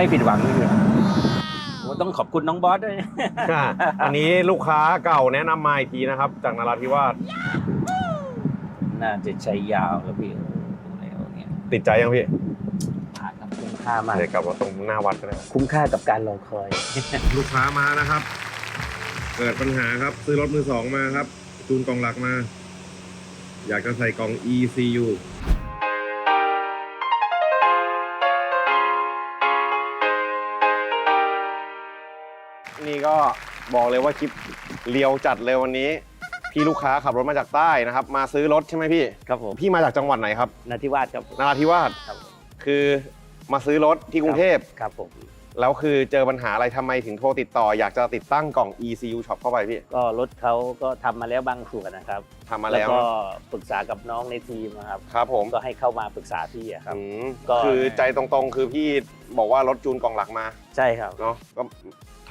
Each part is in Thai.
ไม่ผิดหวังไม่ผิดหวังโอ้ต้องขอบคุณน้องบอสด้วยอะอันนี้ลูกค้าเก่าแนะนำมาอีกทีนะครับ จากนราธิวาสน่าจะใช้ยาวแล้วพี่ดูแล้วเนี่ยติดใจยังพี่ผ่านครับคุ้มค่ามาก เดี๋ยวกลับมาตรงหน้าวัดก็ได้คุ้มค่ากับการรอคอย ลูกค้ามานะครับ เกิดปัญหาครับ ซื้อรถมือสองมาครับ จูนกล่องหลักมา อยากจะใส่กล่อง ECU บอกเลยว่าคลิปเลียวจัดเลยวันนี้ พี่ลูกค้าขับรถมาจากใต้นะครับ มาซื้อรถใช่ไหมพี่ ครับผมพี่มาจากจังหวัดไหนครับนาทิวาสครับผมนราธิวาสครับผมคือมาซื้อรถที่กรุงเทพครับผมแล้วคือเจอปัญหาอะไรทำไมถึงโทรติดต่อ อยากจะติดตั้งกล่อง ECU Shop เข้าไปพี่ ก็รถเขาก็ทำมาแล้วบางส่วนนะครับทำมาแล้วก็ปรึกษากับน้องในทีมนะครับครับผมก็ให้เข้ามาปรึกษาพี่อะครับ อืมก็ คือใจตรงๆ คือพี่บอกว่ารถจูนกล่องหลักมาใช่ครับ เนาะก็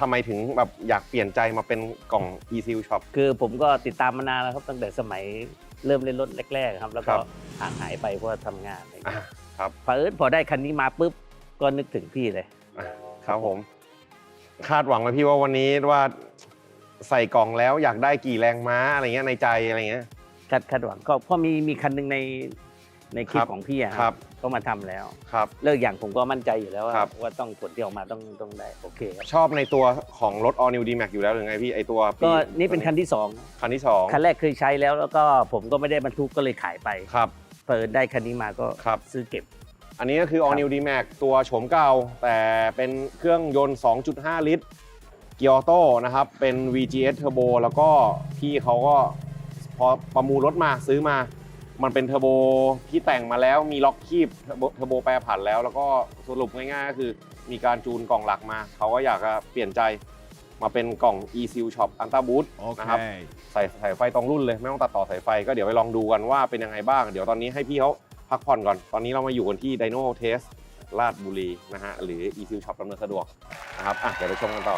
ทำไมถึงแบบอยากเปลี่ยนใจมาเป็นกล่อง ECU Shop คือผมก็ติดตามมานานแล้วครับตั้งแต่สมัยเริ่มเล่นรถแรกๆครับ แล้วก็ครับ ห่างหายไปเพราะว่าทำงานอะไรอย่างอะเงี้ยครับพอเอิญพอได้คันนี้มาปุ๊บก็นึกถึงพี่เลย อะครับผม คาดหวังไหมพี่ว่าวันนี้ว่าใส่กล่องแล้วอยากได้กี่แรงม้าอะไรเงี้ยในใจอะไรเงี้ย คาดคาดหวังก็เพราะมีมีคันหนึ่งใน ในคลิครัปบของพี่อะครับก็มาทำแล้ว ครับ เลิกอย่างผมก็มั่นใจอยู่แล้วว่าครับ ว่าต้องผลที่ออกมาต้องต้องได้โอเคครับชอบในตัวของรถ All New D-Max อยู่แล้วหรือไงพี่ไอตัวปีก็นี่เป็นคันที่สองคันที่สองคันแรกเคยใช้แล้วแล้วก็ผมก็ไม่ได้บรรทุกก็เลยขายไปครับ เปิดได้คันนี้มาก็ครับ ซื้อเก็บ อันนี้ก็คือ All New D-Max ตัวโฉมเก่า แต่เป็นเครื่องยนต์ 2.5 ลิตร เกียร์ออโต้นะครับ เป็น VGS Turbo แล้วก็พี่เขาก็พอประมูลรถมาซื้อมา มันเป็นเทอร์โบที่แต่งมาแล้วมีล็อกคีบเทอร์โบเทอร์โบแปรผันแล้ว แล้วก็สรุปง่ายๆก็คือมีการจูนกล่องหลักมา เขาก็อยากจะเปลี่ยนใจมาเป็นกล่อง e-seal shop Ultra Boost นะครับ Okay. ใส่สายไฟตรงรุ่นเลย ไม่ต้องตัดต่อสายไฟ ก็เดี๋ยวไปลองดูกันว่าเป็นยังไงบ้าง เดี๋ยวตอนนี้ให้พี่เขาพักผ่อนก่อน ตอนนี้เรามาอยู่กันที่ Dino Test ลาดบุรีนะฮะหรือ e f u Shop ดำเนินสะดวกนะครับอะเดี๋ยวไปชมกันต่อ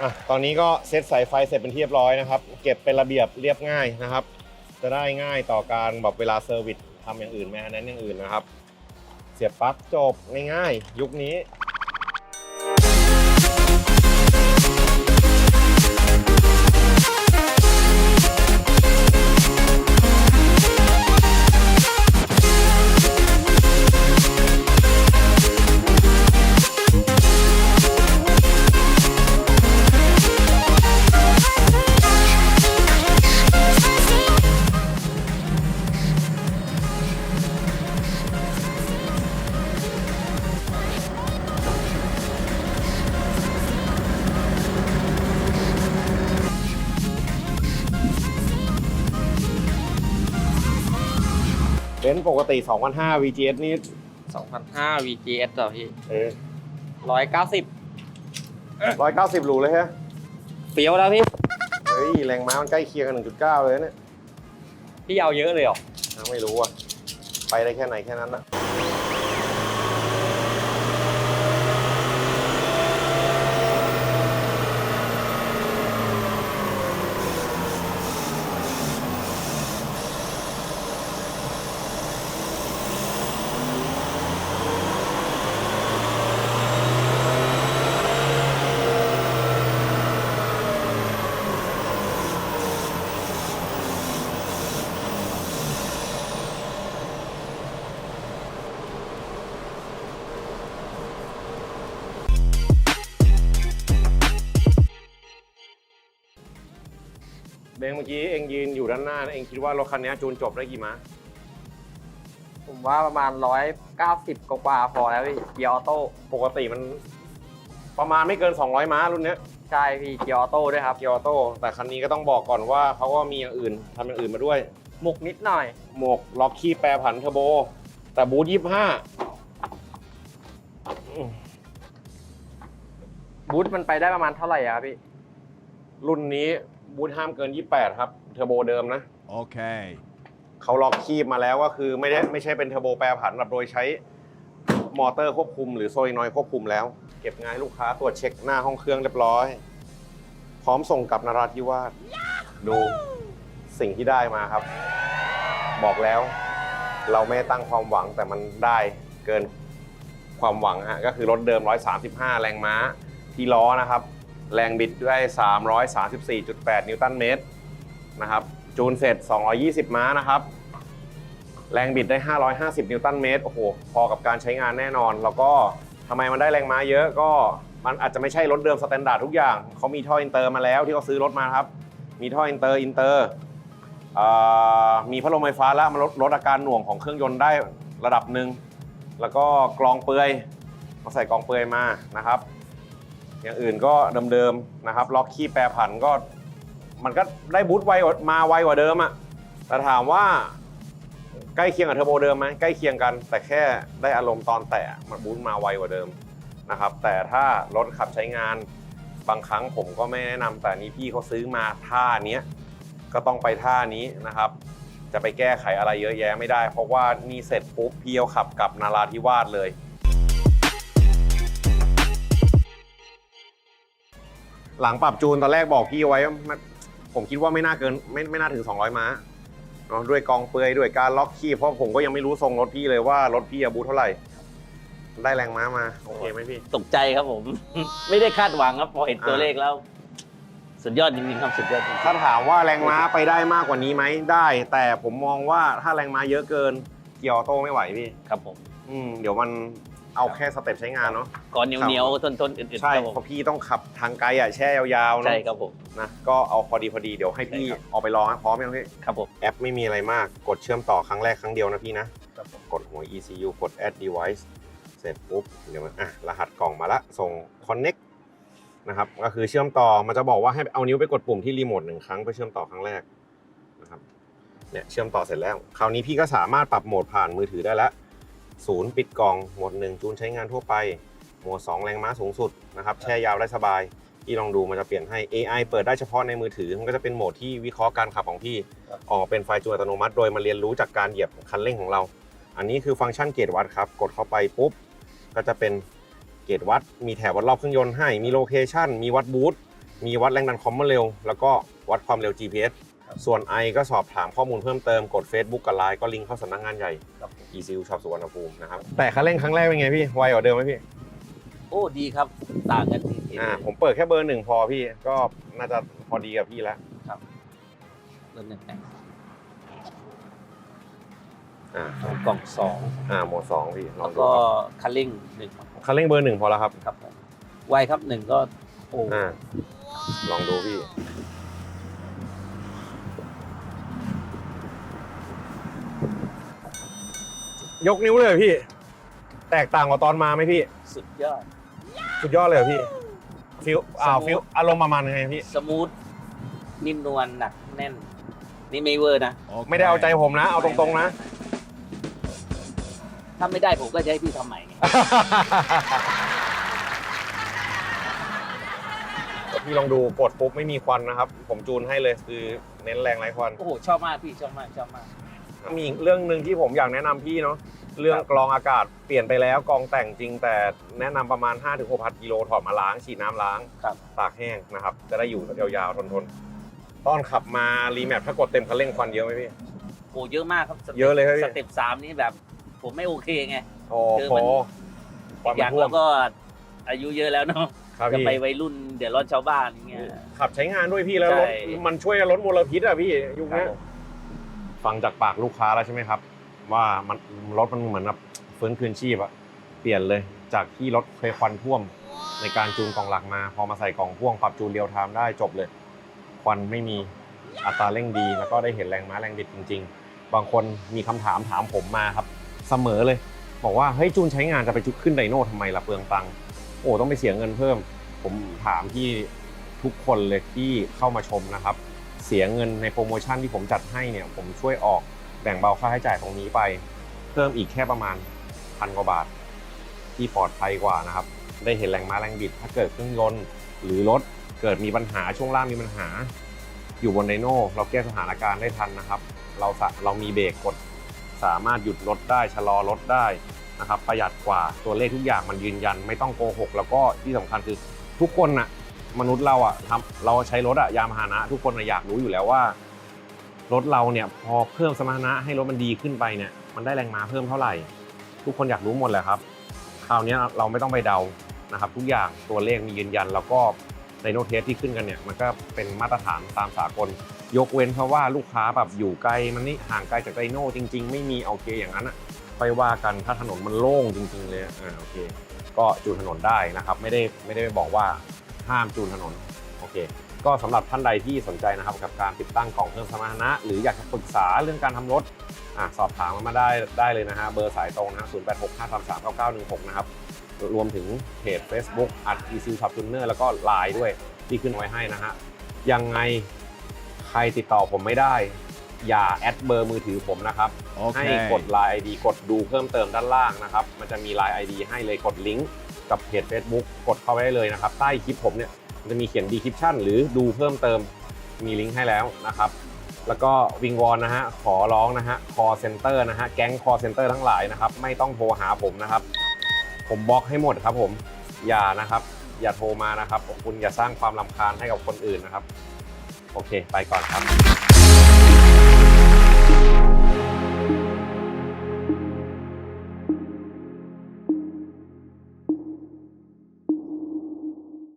อะตอนนี้ก็เซตสายไฟเสร็จเป็นที่เรียบร้อยนะครับ เก็บเป็นระเบียบเรียบง่ายนะครับ จะได้ง่ายต่อการแบบเวลาเซอร์วิสทำอย่างอื่นแม้นั้นอย่างอื่นนะครับ เสียบปลั๊กจบง่ายๆ ยุคนี้ เป็นปกติ2,500 VGS นี่2,500 VGS เหรอพี่เออ190 190หรูเลยฮะ เฟี้ยวแล้วพี่ เฮ้ย แรงม้ามันใกล้เคียงกัน 1.9 เลยนะเนี่ยพี่เอาเยอะเลยเหรอ อะไม่รู้อะ ไปได้แค่ไหนแค่นั้นอะ เบงเมื่อกี้เองยืนอยู่ด้านหน้านะเองคิดว่ารถคันนี้จูนจบได้กี่ม้าผมว่าประมาณ 190กว่าๆพอแล้วพี่เกียร์ออโต้ ปกติมันประมาณไม่เกิน 200 ม้ารุ่นเนี้ยใช่พี่เกียร์ออโต้ด้วยครับ เกียร์ออโต้แต่คันนี้ก็ต้องบอกก่อนว่าเขาก็มีอย่างอื่นทำอย่างอื่นมาด้วย หมุกนิดหน่อย หมวกล็อกคีย์แปรผันเทอร์โบ แต่บูทยี่ห้าบูทมันไปได้ประมาณเท่าไหร่อะครับพี่ รุ่นนี้ บูทห้ามเกิน 28 ครับเทอร์โบเดิมนะ Okay. เขาล็อกคีบมาแล้วก็คือไม่ได้ไม่ใช่เป็นเทอร์โบแปรผันแบบโดยใช้มอเตอร์ควบคุมหรือโซลินอยด์ควบคุมแล้ว เก็บงานให้ลูกค้าตรวจเช็คหน้าห้องเครื่องเรียบร้อย พร้อมส่งกลับนราธิวาสดูสิ่งที่ได้มาครับ บอกแล้ว เราไม่ตั้งความหวังแต่มันได้เกินความหวังฮะก็คือรถเดิม 135 แรงม้าที่ล้อนะครับ แรงบิดได้ 334.8 นิวตันเมตรนะครับ จูนเสร็จ 220 ม้านะครับ แรงบิดได้ 550 นิวตันเมตร โอ้โห พอกับการใช้งานแน่นอน แล้วก็ทำไมมันได้แรงม้าเยอะก็มันอาจจะไม่ใช่รถเดิมสแตนดาร์ดทุกอย่าง เขามีท่ออินเตอร์มาแล้วที่เขาซื้อรถมาครับ มีท่ออินเตอร์อินเตอร์มีพัดลมไฟฟ้าแล้วมันลดลดอาการหน่วงของเครื่องยนต์ได้ระดับหนึ่ง แล้วก็กรองเปลือยมาใส่กรองเปลือยมานะครับ อย่างอื่นก็เดิมๆนะครับ ล็อกคีย์แปรผันก็ มันก็ได้บูทไวมาไวกว่าเดิมอะแต่ถามว่าใกล้เคียงกับเทอร์โบเดิมไหมใกล้เคียงกัน แต่แค่ได้อารมณ์ตอนแตะมันบูทมาไวกว่าเดิมนะครับ แต่ถ้ารถขับใช้งานบางครั้งผมก็ไม่แนะนำแต่นี้พี่เขาซื้อมาท่าเนี้ยก็ต้องไปท่านี้นะครับ จะไปแก้ไขอะไรเยอะแยะไม่ได้ เพราะว่านี่เสร็จปุ๊บพี่เอาขับกลับนาราธิวาสเลย หลังปรับจูนตอนแรกบอกพี่ไว้ว่ามันผมคิดว่าไม่น่าเกินไม่ไม่น่าถึง 200 ม้าเนาะด้วยกองเปลือยด้วยการล็อกคีย์เพราะผมก็ยังไม่รู้ทรงรถพี่เลยว่ารถพี่อะบูทเท่าไหร่ ได้แรงม้ามา โอเคไหมพี่ ตกใจครับผม ไม่ได้คาดหวังครับ พอเห็นตัวอ่าเลขแล้ว สุดยอดจริงๆครับสุดยอดจริงถ้าถามว่าแรงม้าไปได้มากกว่านี้ไหมได้ แต่ผมมองว่าถ้าแรงม้าเยอะเกินเกียร์ออโต้ไม่ไหวพี่ ๆครับผม อืมเดี๋ยวมัน เอาแค่สเต็ปใช้งานเนาะ ก่อนเหนียวๆทนๆอื่นๆใช่ครับผม เพราะพี่ต้องขับทางไกลอะแช่ยาวๆเนอะใช่ครับผม นะก็เอาพอดีพอดีเดี๋ยวให้พี่ใช่ครับ เอาไปลองนะพร้อมยังพี่ครับผม แอปไม่มีอะไรมากกดเชื่อมต่อครั้งแรกครั้งเดียวนะพี่นะกดหัว ECU กด add device เสร็จปุ๊บเดี๋ยวมันอะรหัสกล่องมาละส่ง connect นะครับก็คือเชื่อมต่อมันจะบอกว่าให้เอานิ้วไปกดปุ่มที่รีโมทหนึ่งครั้งไปเชื่อมต่อครั้งแรกนะครับเนี่ยเชื่อมต่อเสร็จแล้ว คราวนี้พี่ก็สามารถปรับโหมดผ่านมือถือได้แล้ว ศูนย์ปิดกล่องโหมดหนึ่งจูนใช้งานทั่วไปโหมด2แรงม้าสูงสุดนะครับแช่ยาวได้สบายพี่ลองดูมันจะเปลี่ยนให้ AI เปิดได้เฉพาะในมือถือ มันก็จะเป็นโหมดที่วิเคราะห์การขับของพี่ ออกเป็นไฟล์จูนอัตโนมัติ โดยมาเรียนรู้จากการเหยียบคันเร่งของเรา อันนี้คือฟังก์ชันเกจวัดครับ กดเข้าไปปุ๊บ ก็จะเป็นเกจวัด มีแถบวัดรอบเครื่องยนต์ให้ มีโลเคชันมีวัดบูทมีวัดแรงดันคอมมอนเร็ว แล้วก็วัดความเร็ว GPS ส่วน I ก็สอบถามข้อมูลเพิ่มเติมกด Facebook กับ Line ก็ลิงก์เข้าสำนักงานใหญ่ ครับผม ECU ช็อปสุวรรณภูมินะครับ แต่คันเร่งครั้งแรกเป็นไงพี่ ไวกว่าเดิมไหมพี่ โอ้ดีครับต่างกันทีเดียวอ่า ผมเปิดแค่เบอร์หนึ่งพอพี่ ก็น่าจะพอดีกับพี่แล้ว เริ่มหนึ่งแต่งอ่า กล่องสองอ่า โหมดสองพี่ ลอแล้งวดูก็ครับคันเร่งหนึ่งครับคันเร่งเบอร์หนึ่งพอแล้วครับ ครับผมไวครับหนึ่งก็โอ้อ่า ลองดูพี่ ยกนิ้วเลยเหรอพี่ แตกต่างกว่าตอนมาไหมพี่ สุดยอด สุดยอดเลยเหรอพี่ฟิลอ่าสมูทฟิลอารมณ์ประมาณไงพี่ สมูท นิ่มนวลหนักแน่น นี่ไม่เวอร์นะ ไม่ได้เอาใจผมนะ เอาตรงๆนะ ถ้าไม่ได้ผมก็จะให้พี่ทำใหม่ไงพี่ลองดูกดปุ๊บไม่มีควันนะครับ ผมจูนให้เลยคือเน้นแรงไร้ควัน โอ้โห ชอบมากพี่ ชอบมาก ชอบมาก มีอีกเรื่องหนึ่งที่ผมอยากแนะนำพี่เนาะเรื่องกรองอากาศเปลี่ยนไปแล้วกรองแต่งจริงแต่แนะนำประมาณ 5-6พันกิโลถอดมาล้างฉีดน้ำล้าง ครับ ตากแห้งนะครับ จะได้อยู่ยาวๆทนๆตอนขับมารีแมปถ้ากดเต็มคันเร่งควันเยอะไหมพี่ โอ้เยอะมากครับสต็ปเยอะเลยครับพี่ สเต็ปสามนี่แบบ ผมไม่โอเคไง โอ้คือโหมัน ควันอมัย่านงท่วเรามก็อายุเยอะแล้วเนาะครับจะพี่ไปวัยรุ่นเดือดร้อนชาวบ้านอย่างเงี้ย ขับใช้งานด้วยพี่แล้วรถใช่ มันช่วยลดมลพิษอะพี่ยุคครับนี้ผม ฟังจากปากลูกค้าแล้วใช่ไหมครับ ว่ามันรถมันเหมือนแบบฟื้นคืนชีพอะเปลี่ยนเลยจากที่รถเคยควันท่วมในการจูนกล่องหลักมา พอมาใส่กล่องพ่วงปรับจูนเรียวไทม์ได้จบเลย ควันไม่มีอัตราเร่งดี แล้วก็ได้เห็นแรงม้าแรงบิดจริง ๆ บางคนมีคำถามถามผมมาครับ เสมอเลย บอกว่าเฮ้ยจูนใช้งานจะไปจุดขึ้นไดโน่ทำไมล่ะเปลืองตังค์โอ้ต้องไปเสียเงินเพิ่ม ผมถามที่ทุกคนเลยที่เข้ามาชมนะครับ เสียเงินในโปรโมชั่นที่ผมจัดให้เนี่ย ผมช่วยออกแบ่งเบาค่าใช้จ่ายตรงนี้ไป เพิ่มอีกแค่ประมาณพันกว่าบาท ที่ปลอดภัยกว่านะครับ ได้เห็นแรงม้าแรงบิด ถ้าเกิดเครื่องยนต์หรือรถเกิดมีปัญหาช่วงล่างมีปัญหา อยู่บนไดโน่เราแก้สถานการณ์ได้ทันนะครับ เราสะเรามีเบรกกดสามารถหยุดรถได้ชะลอรถได้นะครับ ประหยัดกว่าตัวเลขทุกอย่างมันยืนยัน ไม่ต้องโกหก แล้วก็ที่สำคัญคือทุกคนน่ะ มนุษย์เราอะทำเราใช้รถอะยานพาหนะ ทุกคนน่ะอยากรู้อยู่แล้วว่ารถเราเนี่ยพอเพิ่มสมรรถนะให้รถมันดีขึ้นไปเนี่ยมันได้แรงม้าเพิ่มเท่าไหร่ ทุกคนอยากรู้หมดแหละครับคราวนี้เราไม่ต้องไปเดานะครับ ทุกอย่างตัวเลขมียืนยัน แล้วก็ไดโนเทสที่ขึ้นกันเนี่ยมันก็เป็นมาตรฐานตามสากล ยกเว้นเพราะว่าลูกค้าแบบอยู่ไกลมันนี่ห่างไกลจากไดโน่จริง ๆ ไม่มีโอเคอย่างนั้นอะไปว่ากันถ้าถนนมันโล่งจริง ๆ เลยอ่าโอเค ก็จูนถนนได้นะครับ ไม่ได้ไม่ได้ไปบอกว่า ห้ามจูนถนน โอเค ก็สำหรับท่านใดที่สนใจนะครับ กับการติดตั้งกล่องเครื่องสมรรถนะ หรืออยากจะปรึกษาเรื่องการทำรถอะสอบถามมาได้ได้เลยนะฮะเบอร์สายตรงนะ0 8 6 5 3 3 9 9 1 6นะครับรวมถึงเพจ Facebook อัด e c Shop Tuner แล้วก็ Line ด้วยที่ขึ้นไว้ให้นะฮะยังไงใครติดต่อผมไม่ได้ อย่าแอดเบอร์มือถือผมนะครับให้กด Line ID กดดูเพิ่มเติมด้านล่างนะครับ มันจะมี Line ID ให้เลยกดลิงก์ กับเพจ Facebook กดเข้าไปได้เลยนะครับ ใต้คลิปผมเนี่ยมันจะมีเขียน description หรือดูเพิ่มเติมมีลิงก์ให้แล้วนะครับแล้วก็วิงวอนนะฮะขอร้องนะฮะ call center นะฮะแก๊ง call center ทั้งหลายนะครับไม่ต้องโทรหาผมนะครับ ผมบล็อกให้หมดครับผมอย่านะครับ อย่าโทรมานะครับคุณอย่าสร้างความลำคาญให้กับคนอื่นนะครับ โอเค ไปก่อนครับ